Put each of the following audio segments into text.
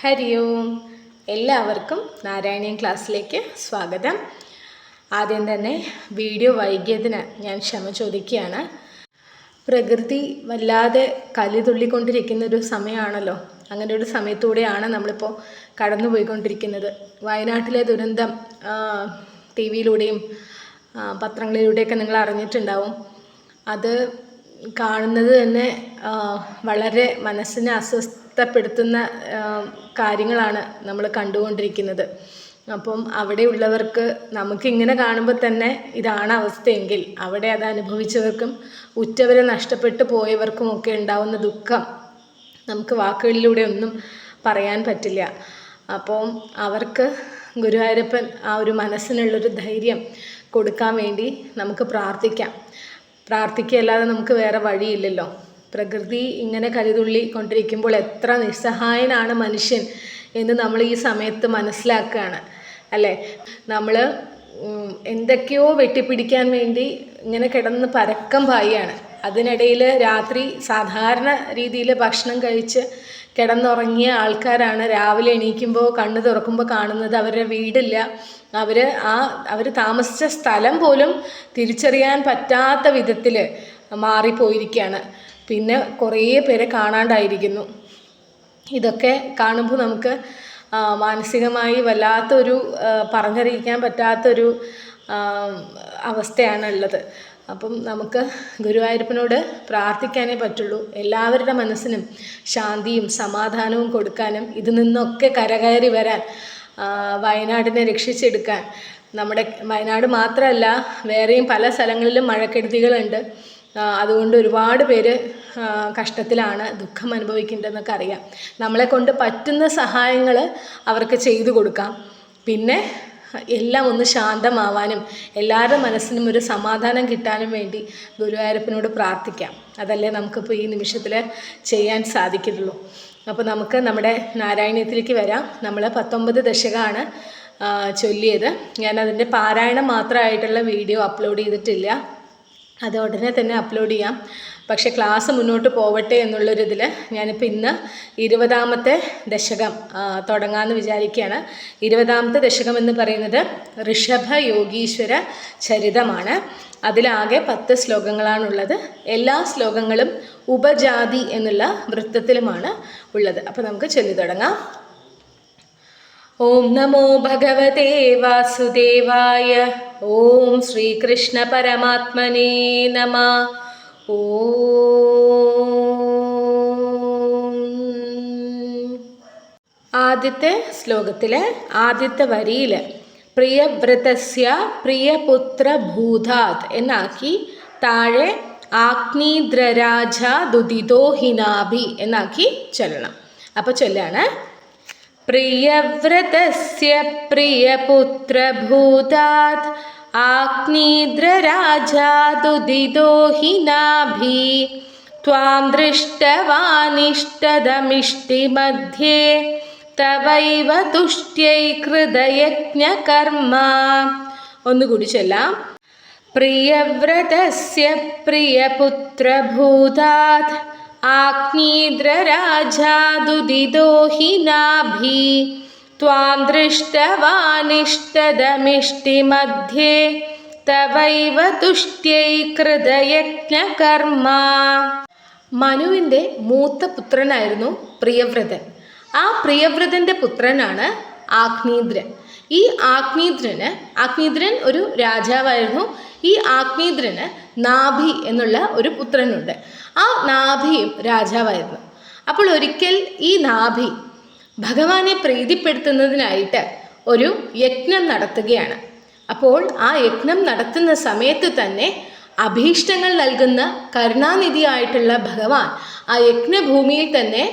ഹരി ഓം. എല്ലാവർക്കും നാരായണീയം ക്ലാസ്സിലേക്ക് സ്വാഗതം. ആദ്യം തന്നെ വീഡിയോ വൈകിയതിന് ഞാൻ ക്ഷമ ചോദിക്കുകയാണ്. പ്രകൃതി വല്ലാതെ കലിതുള്ളിക്കൊണ്ടിരിക്കുന്ന ഒരു സമയമാണല്ലോ. അങ്ങനെ ഒരു സമയത്തൂടെയാണ് നമ്മളിപ്പോൾ കടന്നു പോയിക്കൊണ്ടിരിക്കുന്നത് വയനാട്ടിലെ ദുരന്തം ടി വിയിലൂടെയും പത്രങ്ങളിലൂടെയൊക്കെ നിങ്ങൾ അറിഞ്ഞിട്ടുണ്ടാവും. അത് കാണുന്നത് തന്നെ വളരെ മനസ്സിനെ അസ്വസ്ഥപ്പെടുത്തുന്ന കാര്യങ്ങളാണ് നമ്മൾ കണ്ടുകൊണ്ടിരിക്കുന്നത്. അപ്പം അവിടെയുള്ളവർക്ക് നമുക്കിങ്ങനെ കാണുമ്പോൾ തന്നെ ഇതാണ് അവസ്ഥയെങ്കിൽ അവിടെ അത് അനുഭവിച്ചവർക്കും ഉറ്റവരെ നഷ്ടപ്പെട്ടു പോയവർക്കും ഒക്കെ ഉണ്ടാവുന്ന ദുഃഖം നമുക്ക് വാക്കുകളിലൂടെ ഒന്നും പറയാൻ പറ്റില്ല. അപ്പോൾ അവർക്ക് ഗുരുവായൂരപ്പൻ ആ ഒരു മനസ്സിനുള്ളൊരു ധൈര്യം കൊടുക്കാൻ വേണ്ടി നമുക്ക് പ്രാർത്ഥിക്കാം. പ്രാർത്ഥിക്കുകയല്ലാതെ നമുക്ക് വേറെ വഴിയില്ലല്ലോ. പ്രകൃതി ഇങ്ങനെ കരുതുള്ളി കൊണ്ടിരിക്കുമ്പോൾ എത്ര നിസ്സഹായനാണ് മനുഷ്യൻ എന്ന് നമ്മൾ ഈ സമയത്ത് മനസ്സിലാക്കുകയാണ് അല്ലേ? നമ്മൾ എന്തൊക്കെയോ വെട്ടിപ്പിടിക്കാൻ വേണ്ടി ഇങ്ങനെ കിടന്ന് പരക്കം പായാണ് അതിനിടയിൽ രാത്രി സാധാരണ രീതിയിൽ ഭക്ഷണം കഴിച്ച് കിടന്നുറങ്ങിയ ആൾക്കാരാണ് രാവിലെ എണീക്കുമ്പോൾ കണ്ണ് തുറക്കുമ്പോൾ കാണുന്നത്. അവരുടെ വീടില്ല. അവർ ആ അവർ താമസിച്ച സ്ഥലം പോലും തിരിച്ചറിയാൻ പറ്റാത്ത വിധത്തിൽ മാറിപ്പോയിരിക്കുകയാണ് പിന്നെ കുറേ പേരെ കാണാണ്ടായിരിക്കുന്നു. ഇതൊക്കെ കാണുമ്പോൾ നമുക്ക് മാനസികമായി വല്ലാത്തൊരു പറഞ്ഞറിയിക്കാൻ പറ്റാത്തൊരു അവസ്ഥയാണ് ഉള്ളത് അപ്പം നമുക്ക് ഗുരുവായൂരപ്പനോട് പ്രാർത്ഥിക്കാനേ പറ്റുള്ളൂ. എല്ലാവരുടെ മനസ്സിനും ശാന്തിയും സമാധാനവും കൊടുക്കാനും ഇതിൽ നിന്നൊക്കെ കരകയറി വരാൻ വയനാടിനെ രക്ഷിച്ചെടുക്കാൻ. നമ്മുടെ വയനാട് മാത്രമല്ല വേറെയും പല സ്ഥലങ്ങളിലും മഴക്കെടുതികളുണ്ട്. അതുകൊണ്ട് ഒരുപാട് പേര് കഷ്ടത്തിലാണ് ദുഃഖം അനുഭവിക്കേണ്ടതെന്നൊക്കെ അറിയാം. നമ്മളെ കൊണ്ട് പറ്റുന്ന സഹായങ്ങൾ അവർക്ക് ചെയ്തു കൊടുക്കാം. പിന്നെ എല്ലാം ഒന്ന് ശാന്തമാവാനും എല്ലാവരുടെ മനസ്സിനും ഒരു സമാധാനം കിട്ടാനും വേണ്ടി ഗുരുവായൂരപ്പനോട് പ്രാർത്ഥിക്കാം. അതല്ലേ നമുക്കിപ്പോൾ ഈ നിമിഷത്തിൽ ചെയ്യാൻ സാധിക്കുള്ളൂ അപ്പോൾ നമുക്ക് നമ്മുടെ നാരായണീയത്തിലേക്ക് വരാം. നമ്മൾ പത്തൊമ്പത് ദശകമാണ് ചൊല്ലിയത്. ഞാൻ അതിന്റെ പാരായണം മാത്രമായിട്ടുള്ള വീഡിയോ അപ്ലോഡ് ചെയ്തിട്ടില്ല. അത് ഉടനെ തന്നെ അപ്ലോഡ് ചെയ്യാം. പക്ഷേ ക്ലാസ് മുന്നോട്ട് പോവട്ടെ എന്നുള്ളൊരിതിൽ ഞാനിപ്പോൾ ഇന്ന് ഇരുപതാമത്തെ ദശകം തുടങ്ങാമെന്ന് വിചാരിക്കുകയാണ് ഇരുപതാമത്തെ ദശകം എന്ന് പറയുന്നത് ഋഷഭ യോഗീശ്വര ചരിതമാണ്. അതിലാകെ പത്ത് ശ്ലോകങ്ങളാണുള്ളത്. എല്ലാ ശ്ലോകങ്ങളും ഉപജാതി എന്നുള്ള വൃത്തത്തിലുമാണ് ഉള്ളത്. അപ്പോൾ നമുക്ക് ചൊല്ലി തുടങ്ങാം. ഓം നമോ ഭഗവതേ വാസുദേവായ ഓം ശ്രീകൃഷ്ണ പരമാത്മനേ നമ. ആദ്യത്തെ ശ്ലോകത്തിലെ ആദ്യത്തെ വരിയിൽ പ്രിയവ്രതസ്യ പ്രിയപുത്ര ഭൂതാത് എന്നാക്കി താഴെ ആഗ്നീദ്രരാജ ദുദിതോ ഹിനാഭി എന്നാക്കി ചൊല്ലണം. അപ്പോൾ ചൊല്ലാണ്. പ്രിയവ്രതസ്യ പ്രിയപുത്രഭൂതാത് ആഗ്നീദ്രരാജാദുദിതോ ഹിനാഭി त्वां दृष्टवानिष्टदमिष्टिमध्ये തവൈവ തുഷ്ട്യൈ കൃതയജ്ഞകർമ്മ ഒന്നുകൂടി ചൊല്ലാം പ്രിയവ്രതസ്യ പ്രിയപുത്രഭൂതാത് ആഗ്നീദ്രരാജാദുദിതോ ഹിനാഭി त्वां दृष्टवानिष्टदमिष्टिमध्ये തവൈവ തുഷ്ട്യൈ കൃതയജ്ഞകർമ്മ മനുവിൻ്റെ മൂത്ത പുത്രനായിരുന്നു പ്രിയവ്രതൻ ആ പ്രിയവ്രതൻ്റെ പുത്രനാണ് ആഗ്നീദ്രൻ ഈ ആഗ്നീദ്രന് ആഗ്നീദ്രൻ ഒരു രാജാവായിരുന്നു ഈ ആഗ്നീദ്രന് നാഭി എന്നുള്ള ഒരു പുത്രനുണ്ട് ആ നാഭിയും രാജാവായിരുന്നു അപ്പോൾ ഒരിക്കൽ ഈ നാഭി ഭഗവാനെ പ്രീതിപ്പെടുത്തുന്നതിനായിട്ട് ഒരു യജ്ഞം നടത്തുകയാണ്. അപ്പോൾ ആ യജ്ഞം നടത്തുന്ന സമയത്ത് തന്നെ അഭീഷ്ടങ്ങൾ നൽകുന്ന കരുണാനിധിയായിട്ടുള്ള ഭഗവാൻ ആ യജ്ഞഭൂമിയിൽ തന്നെ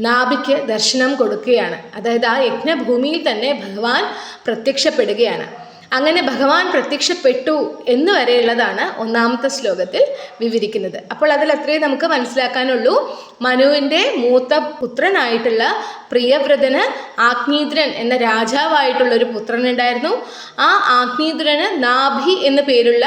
നാഭിക്ക് ദർശനം കൊടുക്കുകയാണ്. അതായത് ആ യജ്ഞഭൂമിയിൽ തന്നെ ഭഗവാൻ പ്രത്യക്ഷപ്പെടുകയാണ്. അങ്ങനെ ഭഗവാൻ പ്രത്യക്ഷപ്പെട്ടു എന്ന് വരെയുള്ളതാണ് ഒന്നാമത്തെ ശ്ലോകത്തിൽ വിവരിക്കുന്നത്. അപ്പോൾ അതിൽ അത്രയും നമുക്ക് മനസ്സിലാക്കാനുള്ളൂ. മനുവിന്റെ മൂത്ത പുത്രനായിട്ടുള്ള പ്രിയവ്രതന് ആഗ്നീദ്രൻ എന്ന രാജാവായിട്ടുള്ള ഒരു പുത്രനുണ്ടായിരുന്നു. ആ ആഗ്നീദ്രന് നാഭി എന്ന പേരുള്ള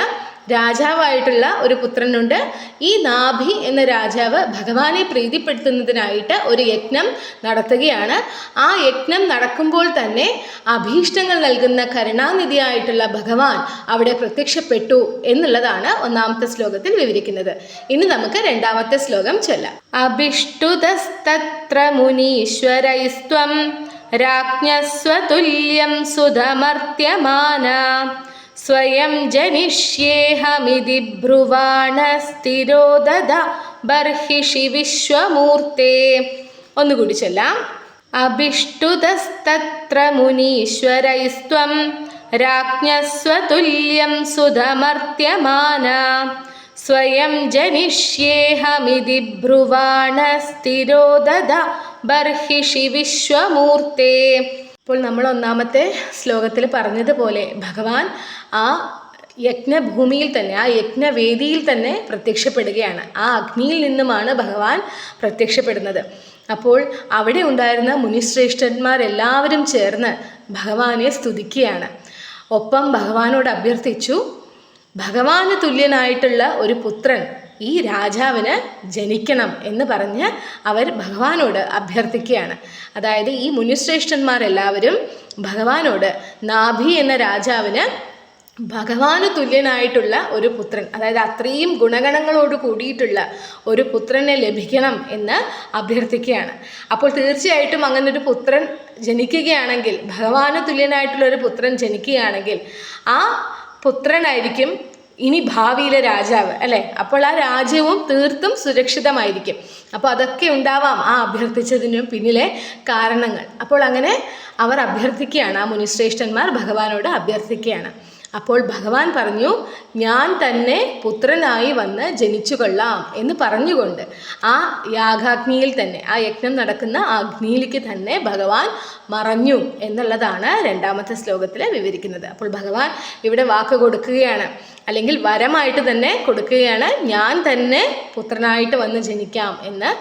രാജാവായിട്ടുള്ള ഒരു പുത്രനുണ്ട്. ഈ നാഭി എന്ന രാജാവ് ഭഗവാനെ പ്രീതിപ്പെടുത്തുന്നതിനായിട്ട് ഒരു യജ്ഞം നടത്തുകയാണ്. ആ യജ്ഞം നടക്കുമ്പോൾ തന്നെ അഭീഷ്ടങ്ങൾ നൽകുന്ന കരുണാനിധിയായിട്ടുള്ള ഭഗവാൻ അവിടെ പ്രത്യക്ഷപ്പെട്ടു എന്നുള്ളതാണ് ഒന്നാമത്തെ ശ്ലോകത്തിൽ വിവരിക്കുന്നത്. ഇനി നമുക്ക് രണ്ടാമത്തെ ശ്ലോകം ചൊല്ലാം. അഭിഷ്ടുതസ്തത്ര മുനീശ്വരൈസ്ത്വം രാജ്ഞസ്വതുല്യം സുധമർത്യമാന. സ്വയം ജനിഷ്യേഹമിതി ബ്രുവാണ സ്ഥിരോദത ബർഹിഷി വിശ്വമൂർത്തേ. ഒന്നുകൂടി ചൊല്ലാം. അഭിഷ്ടുതസ്തത്ര മുനീശ്വരൈസ്ത്വം രാജ്ഞസ്വതുല്യം സുധമർത്യമാന. സ്വയം ജനിഷ്യേഹമിതി ബ്രുവാണ സ്ഥിരോദത ബർഹിഷി വിശ്വമൂർത്തേ. ഇപ്പോൾ നമ്മൾ ഒന്നാമത്തെ ശ്ലോകത്തിൽ പറഞ്ഞതുപോലെ ഭഗവാൻ ആ യജ്ഞഭൂമിയിൽ തന്നെ ആ യജ്ഞവേദിയിൽ തന്നെ പ്രത്യക്ഷപ്പെടുകയാണ്. ആ അഗ്നിയിൽ നിന്നുമാണ് ഭഗവാൻ പ്രത്യക്ഷപ്പെടുന്നത്. അപ്പോൾ അവിടെ ഉണ്ടായിരുന്ന മുനിശ്രേഷ്ഠന്മാരെല്ലാവരും ചേർന്ന് ഭഗവാനെ സ്തുതിക്കുകയാണ്. ഒപ്പം ഭഗവാനോട് അഭ്യർത്ഥിച്ചു ഭഗവാന് തുല്യനായിട്ടുള്ള ഒരു പുത്രൻ ഈ രാജാവിന് ജനിക്കണം എന്ന് പറഞ്ഞ് അവർ ഭഗവാനോട് അഭ്യർത്ഥിക്കുകയാണ്. അതായത് ഈ മുനിശ്രേഷ്ഠന്മാരെല്ലാവരും ഭഗവാനോട് നാഭി എന്ന രാജാവിന് ഭഗവാന് തുല്യനായിട്ടുള്ള ഒരു പുത്രൻ അതായത് അത്രയും ഗുണഗണങ്ങളോട് കൂടിയിട്ടുള്ള ഒരു പുത്രനെ ലഭിക്കണം എന്ന് അഭ്യർത്ഥിക്കുകയാണ്. അപ്പോൾ തീർച്ചയായിട്ടും അങ്ങനെ ഒരു പുത്രൻ ജനിക്കുകയാണെങ്കിൽ ഭഗവാന് തുല്യനായിട്ടുള്ള ഒരു പുത്രൻ ജനിക്കുകയാണെങ്കിൽ ആ പുത്രനായിരിക്കും ഇനി ഭാവിയിലെ രാജാവ് അല്ലേ? അപ്പോൾ ആ രാജ്യവും തീർത്തും സുരക്ഷിതമായിരിക്കും. അപ്പോൾ അതൊക്കെ ഉണ്ടാവാം. ആ അഭ്യർത്ഥിച്ചതിന് പിന്നിലെ കാരണങ്ങൾ. അപ്പോൾ അങ്ങനെ അവർ അഭ്യർത്ഥിക്കുകയാണ്. ആ മുനിശ്രേഷ്ഠന്മാർ ഭഗവാനോട് അഭ്യർത്ഥിക്കുകയാണ്. അപ്പോൾ ഭഗവാൻ പറഞ്ഞു ഞാൻ തന്നെ പുത്രനായി വന്ന് ജനിച്ചു കൊള്ളാം എന്ന് പറഞ്ഞുകൊണ്ട് ആ യാഗാഗ്നിയിൽ തന്നെ ആ യജ്ഞം നടക്കുന്ന അഗ്നിയിലേക്ക് തന്നെ ഭഗവാൻ മറഞ്ഞു എന്നുള്ളതാണ് രണ്ടാമത്തെ ശ്ലോകത്തിൽ വിവരിക്കുന്നത്. അപ്പോൾ ഭഗവാൻ ഇവിടെ വാക്ക് കൊടുക്കുകയാണ്. അല്ലെങ്കിൽ വരമായിട്ട് തന്നെ കൊടുക്കുകയാണ് ഞാൻ തന്നെ പുത്രനായിട്ട് വന്ന് ജനിക്കാം എന്ന്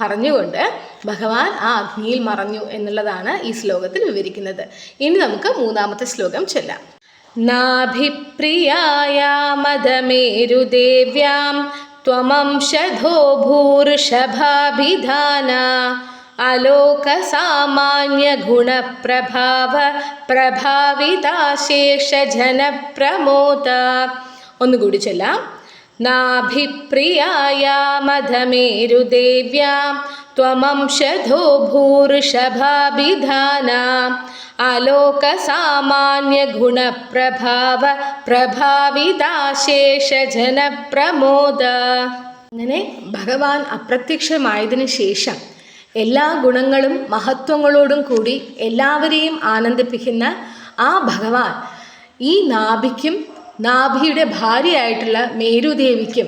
പറഞ്ഞുകൊണ്ട് ഭഗവാൻ ആ അഗ്നിയിൽ മറഞ്ഞു എന്നുള്ളതാണ് ഈ ശ്ലോകത്തിൽ വിവരിക്കുന്നത്. ഇനി നമുക്ക് മൂന്നാമത്തെ ശ്ലോകം ചൊല്ലാം. नाभिप्रियायामधमेरुदेव्यां त्वमंशधो भूर्षभाभिधाना अलोकसामान्यगुणप्रभाव प्रभाविताशेषजनप्रमोद ഒന്നുകൂടി ചൊല്ലാം नाभिप्रियायामधमेरुदेव्यां त्वमंशधो भूर्षभाभिधाना അലോകസാമാന്യഗുണപ്രഭാവ പ്രഭാവിതാശേഷജനപ്രമോദ അങ്ങനെ ഭഗവാൻ അപ്രത്യക്ഷമായതിനു ശേഷം എല്ലാ ഗുണങ്ങളും മഹത്വങ്ങളോടും കൂടി എല്ലാവരെയും ആനന്ദിപ്പിക്കുന്ന ആ ഭഗവാൻ ഈ നാഭിക്കും നാഭിയുടെ ഭാര്യയായിട്ടുള്ള മേരുദേവിക്കും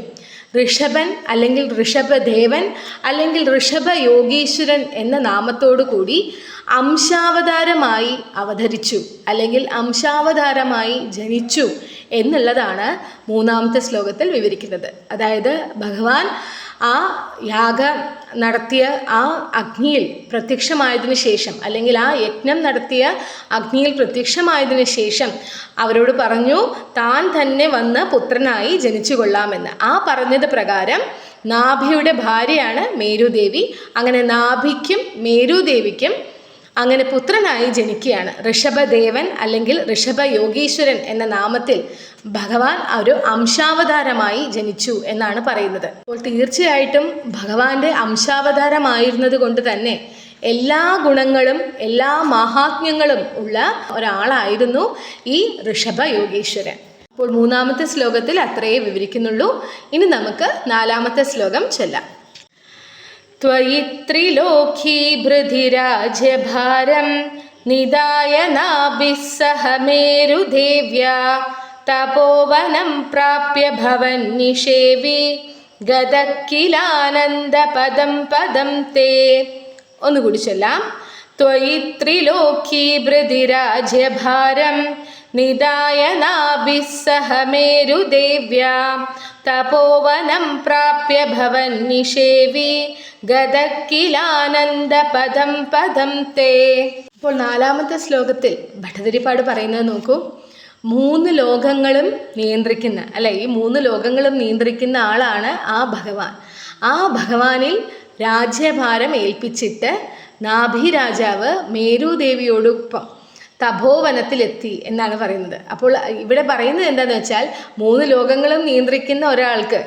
ഋഷഭൻ അല്ലെങ്കിൽ ഋഷഭദേവൻ അല്ലെങ്കിൽ ഋഷഭ യോഗീശ്വരൻ എന്ന നാമത്തോടു കൂടി അംശാവതാരമായി അവതരിച്ചു അല്ലെങ്കിൽ അംശാവതാരമായി ജനിച്ചു എന്നുള്ളതാണ് മൂന്നാമത്തെ ശ്ലോകത്തിൽ വിവരിക്കുന്നത്. അതായത് ഭഗവാൻ ആ യാഗ നടത്തിയ ആ അഗ്നിയിൽ പ്രത്യക്ഷമായതിനു ശേഷം അല്ലെങ്കിൽ ആ യജ്ഞം നടത്തിയ അഗ്നിയിൽ പ്രത്യക്ഷമായതിനു ശേഷം അവരോട് പറഞ്ഞു താൻ തന്നെ വന്ന് പുത്രനായി ജനിച്ചു കൊള്ളാമെന്ന് ആ പറഞ്ഞത് പ്രകാരം നാഭിയുടെ ഭാര്യയാണ് മേരുദേവി. അങ്ങനെ നാഭിക്കും മേരുദേവിക്കും അങ്ങനെ പുത്രനായി ജനിക്കുകയാണ്. ഋഷഭദേവൻ അല്ലെങ്കിൽ ഋഷഭ യോഗീശ്വരൻ എന്ന നാമത്തിൽ ഭഗവാൻ ഒരു അംശാവതാരമായി ജനിച്ചു എന്നാണ് പറയുന്നത്. അപ്പോൾ തീർച്ചയായിട്ടും ഭഗവാന്റെ അംശാവതാരമായിരുന്നത് കൊണ്ട് തന്നെ എല്ലാ ഗുണങ്ങളും എല്ലാ മഹാത്മ്യങ്ങളും ഉള്ള ഒരാളായിരുന്നു ഈ ഋഷഭ യോഗീശ്വരൻ അപ്പോൾ മൂന്നാമത്തെ ശ്ലോകത്തിൽ അത്രയേ വിവരിക്കുന്നുള്ളൂ. ഇനി നമുക്ക് നാലാമത്തെ ശ്ലോകം ചൊല്ലാം. त्वयि त्रिलोकीभृधिराज्यभारं निदाय नाभिः सह मेरुदेव्या तपोवनं प्राप्य भवन्निषेवि गदः किलानन्दपदं पदं ते ഒന്നുകൂടി ചൊല്ലാം त्वयि त्रिलोकीभृधिराज्यभारं निदाय नाभिः सह मेरुदेव्या तपोवनं प्राप्य भवन्निषेवि ഗതക്കിലാനന്ദപദം പദം തേ ഇപ്പോൾ നാലാമത്തെ ശ്ലോകത്തിൽ ഭട്ടതിരിപ്പാട് പറയുന്നത് നോക്കൂ മൂന്ന് ലോകങ്ങളും നിയന്ത്രിക്കുന്ന അല്ലെ ഈ മൂന്ന് ലോകങ്ങളും നിയന്ത്രിക്കുന്ന ആളാണ് ആ ഭഗവാൻ ആ ഭഗവാനിൽ രാജ്യഭാരം ഏൽപ്പിച്ചിട്ട് നാഭി രാജാവ് മേരുദേവിയോടൊപ്പം തപോവനത്തിലെത്തി എന്നാണ് പറയുന്നത്. അപ്പോൾ ഇവിടെ പറയുന്നത് എന്താണെന്ന് വെച്ചാൽ മൂന്ന് ലോകങ്ങളും നിയന്ത്രിക്കുന്ന ഒരാൾക്ക്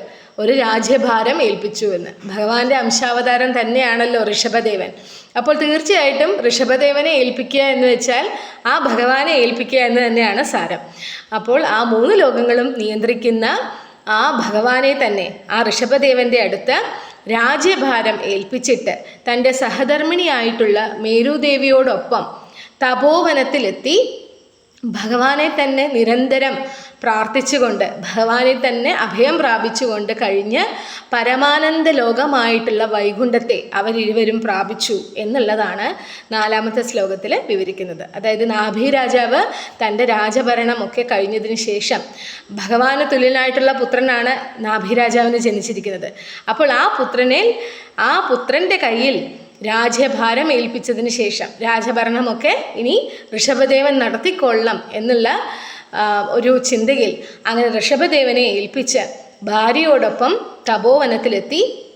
ഒരു രാജ്യഭാരം ഏൽപ്പിച്ചു എന്ന്. ഭഗവാന്റെ അംശാവതാരം തന്നെയാണല്ലോ ഋഷഭദേവൻ. അപ്പോൾ തീർച്ചയായിട്ടും ഋഷഭദേവനെ ഏൽപ്പിക്കുക എന്ന് വെച്ചാൽ ആ ഭഗവാനെ ഏൽപ്പിക്കുക എന്ന് തന്നെയാണ് സാരം. അപ്പോൾ ആ മൂന്ന് ലോകങ്ങളും നിയന്ത്രിക്കുന്ന ആ ഭഗവാനെ തന്നെ ആ ഋഷഭദേവന്റെ അടുത്ത് രാജ്യഭാരം ഏൽപ്പിച്ചിട്ട് തന്റെ സഹധർമ്മിണിയായിട്ടുള്ള മേരുദേവിയോടൊപ്പം തപോവനത്തിലെത്തി ഭഗവാനെ തന്നെ നിരന്തരം പ്രാർത്ഥിച്ചുകൊണ്ട് ഭഗവാനെ തന്നെ അഭയം പ്രാപിച്ചുകൊണ്ട് കഴിഞ്ഞ് പരമാനന്ദ ലോകമായിട്ടുള്ള വൈകുണ്ഠത്തെ അവരിരുവരും പ്രാപിച്ചു എന്നുള്ളതാണ് നാലാമത്തെ ശ്ലോകത്തിൽ വിവരിക്കുന്നത്. അതായത് നാഭി രാജാവ് തന്റെ രാജഭരണമൊക്കെ കഴിഞ്ഞതിന് ശേഷം ഭഗവാന് തുല്യനായിട്ടുള്ള പുത്രനാണ് നാഭി രാജാവിന് ജനിച്ചിരിക്കുന്നത്. അപ്പോൾ ആ പുത്രനെ ആ പുത്രന്റെ കയ്യിൽ രാജ്യഭാരം ഏൽപ്പിച്ചതിന് ശേഷം. രാജഭരണമൊക്കെ ഇനി ഋഷഭദേവൻ നടത്തിക്കൊള്ളാം എന്നുള്ള ഒരു ചിന്തയിൽ അങ്ങനെ ഋഷഭദേവനെ ഏൽപ്പിച്ച് ഭാര്യയോടൊപ്പം തപോവനത്തിലെത്തി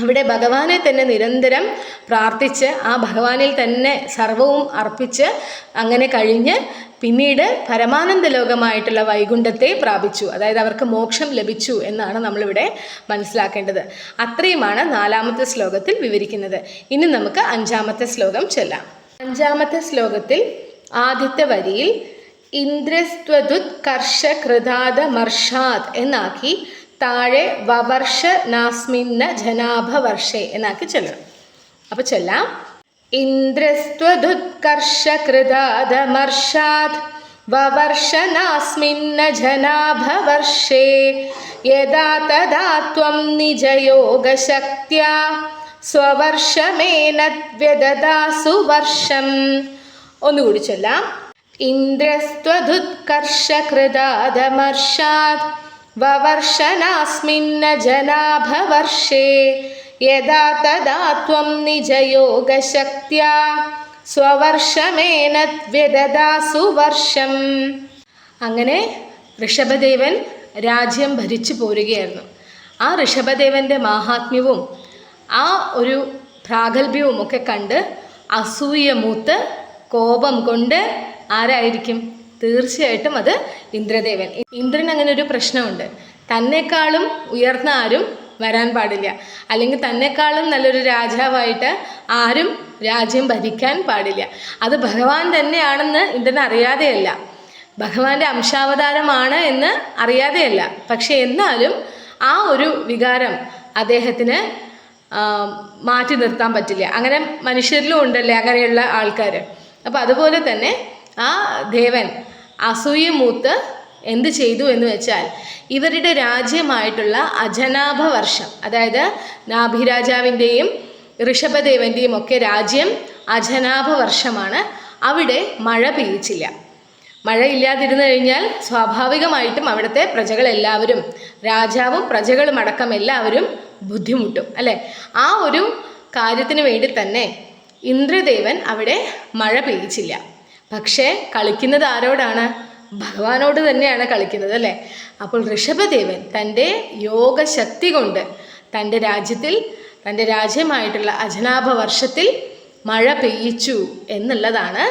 അവിടെ ഭഗവാനെ തന്നെ നിരന്തരം പ്രാർത്ഥിച്ച് ആ ഭഗവാനിൽ തന്നെ സർവവും അർപ്പിച്ച് അങ്ങനെ കഴിഞ്ഞ് പിന്നീട് പരമാനന്ദ ലോകമായിട്ടുള്ള വൈകുണ്ഠത്തെ പ്രാപിച്ചു. അതായത് അവർക്ക് മോക്ഷം ലഭിച്ചു എന്നാണ് നമ്മളിവിടെ മനസ്സിലാക്കേണ്ടത്. അത്രയുമാണ് നാലാമത്തെ ശ്ലോകത്തിൽ വിവരിക്കുന്നത്. ഇനി നമുക്ക് അഞ്ചാമത്തെ ശ്ലോകം ചൊല്ലാം. അഞ്ചാമത്തെ ശ്ലോകത്തിൽ ആദ്യത്തെ വരിയിൽ ഇന്ദ്രസ്ത്വതുത് കർഷകൃതാദ മർഷാദ് എന്നാക്കി താഴെ വവർഷ നാസ്മിന്ന ജനാഭ വർഷേ എന്നാക്കി ചൊല്ലണം. അപ്പൊ ചൊല്ലാം. ഇന്ദ്രസ്ത്വതുത്കർഷകൃതാദമർഷാത് വവർഷ നാസ്മിന്ന ജനാഭ വർഷേ. യഥാ തഥാ ത്വം നിജയോഗശക്ത്യാ. സ്വവർഷമേനദ്വ്യദദാസു വർഷം. ഒന്നുകൂടി ചൊല്ലാം. ഇന്ദ്രസ്ത്വതുത്കർഷകൃതാദമർഷാത് വവർഷനാസ്മിന്ന ജനാഭവർഷേ യഥാ തഥാ ത്വം നിജയോഗശക്ത്യാ. സ്വവർഷമേന വർഷം. അങ്ങനെ ഋഷഭദേവൻ രാജ്യം ഭരിച്ചു പോരുകയായിരുന്നു. ആ ഋഷഭദേവന്റെ മാഹാത്മ്യവും ആ ഒരു പ്രാഗൽഭ്യവും ഒക്കെ കണ്ട് അസൂയ മൂത്ത് കോപം കൊണ്ട് ആരായിരിക്കും? തീർച്ചയായിട്ടും അത് ഇന്ദ്രദേവൻ. ഇന്ദ്രൻ അങ്ങനെ ഒരു പ്രശ്നമുണ്ട്. തന്നെക്കാളും ഉയർന്ന ആരും വരാൻ പാടില്ല. അല്ലെങ്കിൽ തന്നെക്കാളും നല്ലൊരു രാജാവായിട്ട് ആരും രാജ്യം ഭരിക്കാൻ പാടില്ല. അത് ഭഗവാൻ തന്നെയാണെന്ന് ഇന്ദ്രൻ അറിയാതെയല്ല. ഭഗവാന്റെ അംശാവതാരമാണ് എന്ന് അറിയാതെയല്ല. പക്ഷെ എന്നാലും ആ ഒരു വികാരം അദ്ദേഹത്തിന് മാറ്റി നിർത്താൻ പറ്റില്ല. അങ്ങനെ മനുഷ്യരിലും ഉണ്ടല്ലേ അങ്ങനെയുള്ള ആൾക്കാർ അപ്പോൾ അതുപോലെ തന്നെ ആ ദേവൻ അസൂയ മൂത്ത് എന്ത് ചെയ്തു എന്ന് വെച്ചാൽ ഇവരുടെ രാജ്യമായിട്ടുള്ള അജനാഭ വർഷം അതായത് നാഭിരാജാവിന്റെയും ഋഷഭദേവന്റെയും ഒക്കെ രാജ്യം അജനാഭ വർഷമാണ്. അവിടെ മഴ പെയ്യിച്ചില്ല. മഴയില്ലാതിരുന്നു കഴിഞ്ഞാൽ സ്വാഭാവികമായിട്ടും അവിടുത്തെ പ്രജകളെല്ലാവരും രാജാവും പ്രജകളും അടക്കം എല്ലാവരും ബുദ്ധിമുട്ടും അല്ലേ? ആ ഒരു കാര്യത്തിന് വേണ്ടി തന്നെ ഇന്ദ്രദേവൻ അവിടെ മഴ പെയ്യിച്ചില്ല. പക്ഷേ കളിക്കുന്നത് ആരോടാണ്? ഭഗവാനോട് തന്നെയാണ് കളിക്കുന്നത് അല്ലേ? അപ്പോൾ ഋഷഭദേവൻ തന്റെ യോഗശക്തി കൊണ്ട് തന്റെ രാജ്യത്തിൽ തന്റെ രാജ്യമായിട്ടുള്ള അജനാഭ വർഷത്തിൽ മഴ പെയ്യിച്ചു എന്നുള്ളതാണ്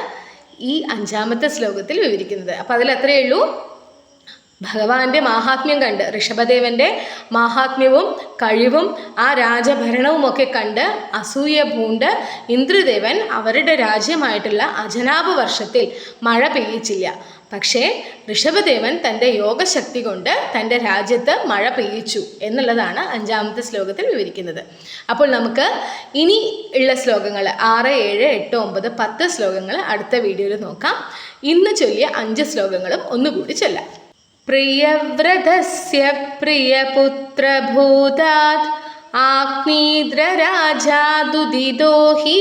ഈ അഞ്ചാമത്തെ ശ്ലോകത്തിൽ വിവരിക്കുന്നത്. അപ്പോൾ അതിൽ അത്രയേ ഉള്ളൂ. ഭഗവാന്റെ മാഹാത്മ്യം കണ്ട് ഋഷഭദേവന്റെ മാഹാത്മ്യവും കഴിവും ആ രാജഭരണവും ഒക്കെ കണ്ട് അസൂയ പൂണ്ട് ഇന്ദ്രദേവൻ അവരുടെ രാജ്യമായിട്ടുള്ള അജനാഭ വർഷത്തിൽ മഴ പെയ്യിച്ചില്ല. പക്ഷേ ഋഷഭദേവൻ തന്റെ യോഗശക്തി കൊണ്ട് തന്റെ രാജ്യത്ത് മഴ പെയ്യിച്ചു എന്നുള്ളതാണ് അഞ്ചാമത്തെ ശ്ലോകത്തിൽ വിവരിക്കുന്നത്. അപ്പോൾ നമുക്ക് ഇനി ഉള്ള ശ്ലോകങ്ങൾ ആറ് ഏഴ് എട്ട് ഒമ്പത് പത്ത് ശ്ലോകങ്ങൾ അടുത്ത വീഡിയോയിൽ നോക്കാം. ഇന്ന് ചൊല്ലിയ അഞ്ച് ശ്ലോകങ്ങളും ഒന്നുകൂടി ചൊല്ലാം. प्रियव्रतस्य प्रियपुत्रभूतात् आग्मीद्रराजादुदिदोहि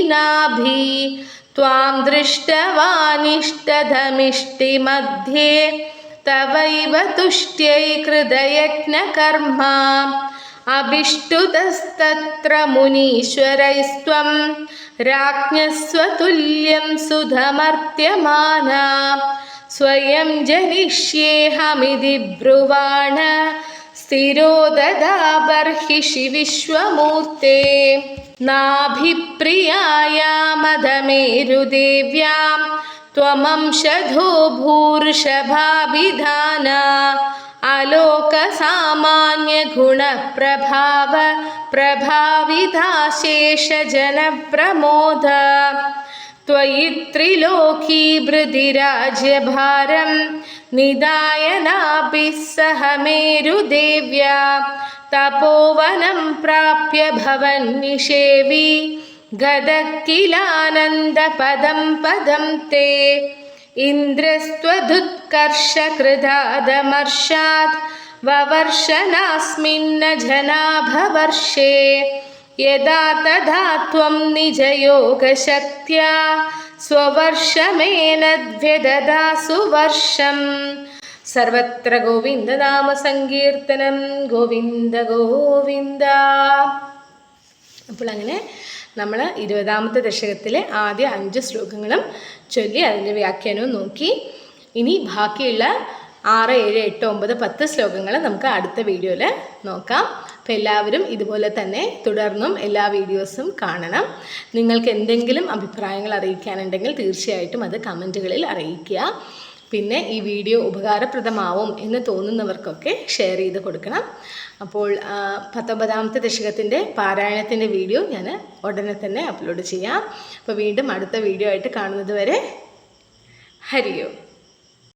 त्वां दृष्टवानिष्टधमिष्टिमध्ये तवैव तुष्ट्यै तुष्ट्यैकृदयज्ञकर्मा अभिष्टुतस्तत्र मुनीश्वरैस्त्वं राज्ञस्वतुल्यं सुधमर्त्यमाना സ്വയം ജനിഷ്യേഹമിതി ബ്രുവാണ സ്ഥിരോ ദദാ ബർഹിഷി വിശ്വമൂർത്തേ നാഭിപ്രിയായാമധമേരുദേവ്യാം त्वमंशधो भूर्षभाभिधाना आलोकसामान्यगुणप्रभाव प्रभाविधाशेषजनप्रमोद त्वयि त्रिलोकीवृधिराज्यभारं निदायनाभिः सह मेरुदेव्या तपोवनं प्राप्य भवन्निषेवि गदकिलानन्दपदं पदं ते इन्द्रस्त्वदुत्कर्षकृदादमर्षात् ववर्षनास्मिन्न जनाभवर्षे യഥാ തഥാ ത്വം നിജയോഗശക്യാ സ്വവർഷമേനദ്വ്യദാസു വർഷം സർവത്ര ഗോവിന്ദനാമ സങ്കീർത്തനം ഗോവിന്ദ ഗോവിന്ദ. അപ്പോൾ അങ്ങനെ നമ്മൾ ഇരുപതാമത്തെ ദശകത്തിലെ ആദ്യ അഞ്ച് ശ്ലോകങ്ങളും ചൊല്ലി അതിന്റെ വ്യാഖ്യാനവും നോക്കി. ഇനി ബാക്കിയുള്ള ആറ് ഏഴ് എട്ട് ഒമ്പത് പത്ത് ശ്ലോകങ്ങൾ നമുക്ക് അടുത്ത വീഡിയോയിൽ നോക്കാം. അപ്പോൾ എല്ലാവരും ഇതുപോലെ തന്നെ തുടർന്നും എല്ലാ വീഡിയോസും കാണണം. നിങ്ങൾക്ക് എന്തെങ്കിലും അഭിപ്രായങ്ങൾ അറിയിക്കാനുണ്ടെങ്കിൽ തീർച്ചയായിട്ടും അത് കമന്റുകളിൽ അറിയിക്കുക. പിന്നെ ഈ വീഡിയോ ഉപകാരപ്രദമാവും എന്ന് തോന്നുന്നവർക്കൊക്കെ ഷെയർ ചെയ്ത് കൊടുക്കണം. അപ്പോൾ പത്തൊമ്പതാമത്തെ ദശകത്തിന്റെ പാരായണത്തിന്റെ വീഡിയോ ഞാൻ ഉടനെ തന്നെ അപ്ലോഡ് ചെയ്യാം. അപ്പോൾ വീണ്ടും അടുത്ത വീഡിയോ ആയിട്ട് കാണുന്നത് വരെ ഹരിയോ